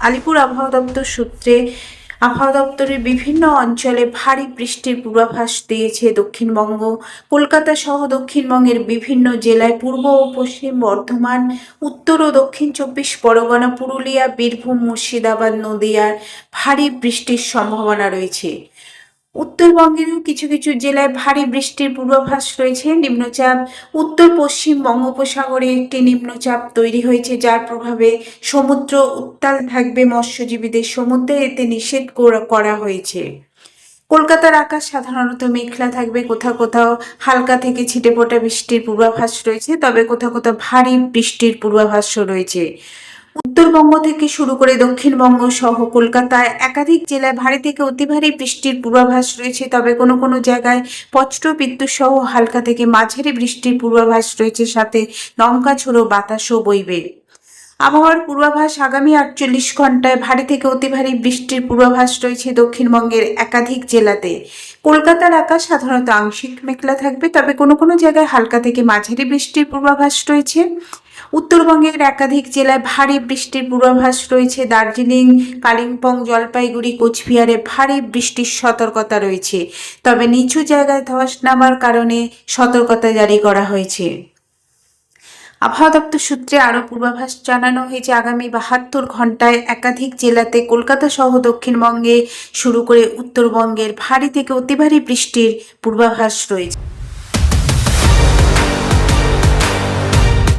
আলিপুর আবহাওয়া দপ্তর সূত্রে আবহাওয়া দপ্তরের বিভিন্ন অঞ্চলে ভারী বৃষ্টির পূর্বাভাস দিয়েছে দক্ষিণবঙ্গ। কলকাতা সহ দক্ষিণবঙ্গের বিভিন্ন জেলায় পূর্ব ও পশ্চিম বর্ধমান, উত্তর ও দক্ষিণ চব্বিশ পরগনা, পুরুলিয়া, বীরভূম, মুর্শিদাবাদ, নদিয়ার ভারী বৃষ্টির সম্ভাবনা রয়েছে। উত্তরবঙ্গেরও কিছু কিছু জেলায় ভারী বৃষ্টির পূর্বাভাস রয়েছে। নিম্নচাপ, উত্তর পশ্চিম বঙ্গোপসাগরে একটি নিম্নচাপ তৈরি হয়েছে, যার প্রভাবে সমুদ্র উত্তাল থাকবে, মৎস্যজীবীদের সমুদ্রে এতে নিষেধ করা- হয়েছে। কলকাতার আকাশ সাধারণত মেঘলা থাকবে, কোথাও কোথাও হালকা থেকে ছিটে বৃষ্টির পূর্বাভাস রয়েছে, তবে কোথাও কোথাও ভারী বৃষ্টির পূর্বাভাসও রয়েছে। উত্তরবঙ্গ থেকে শুরু করে দক্ষিণবঙ্গ সহ কলকাতায় একাধিক জেলায় ভারী থেকে অতি ভারী বৃষ্টির পূর্বাভাস রয়েছে, তবে কোনো কোনো জায়গায় বজ্র বিদ্যুৎ সহ হালকা থেকে মাঝারি বৃষ্টির পূর্বাভাস রয়েছে, সাথে দমকা ঝোড়ো বাতাসও বইবে। আবহাওয়ার পূর্বাভাস আগামী আটচল্লিশ ঘন্টায় ভারী থেকে অতি ভারী বৃষ্টির পূর্বাভাস রয়েছে দক্ষিণবঙ্গের একাধিক জেলাতে। কলকাতার আকাশ সাধারণত আংশিক মেঘলা থাকবে, তবে কোনো কোনো জায়গায় হালকা থেকে মাঝারি বৃষ্টির পূর্বাভাস রয়েছে। উত্তরবঙ্গের একাধিক জেলায় ভারী বৃষ্টির পূর্বাভাস রয়েছে। দার্জিলিং, কালিম্পং, জলপাইগুড়ি, কোচবিহারে ভারী বৃষ্টির সতর্কতা রয়েছে। তবে নিচু জায়গায় ধস নামার কারণে সতর্কতা জারি করা হয়েছে। আবহাওয়া দপ্তর সূত্রে আরও পূর্বাভাস জানানো হয়েছে, আগামী বাহাত্তর ঘন্টায় একাধিক জেলাতে কলকাতা সহ দক্ষিণবঙ্গে শুরু করে উত্তরবঙ্গের ভারী থেকে অতি ভারী বৃষ্টির পূর্বাভাস রয়েছে।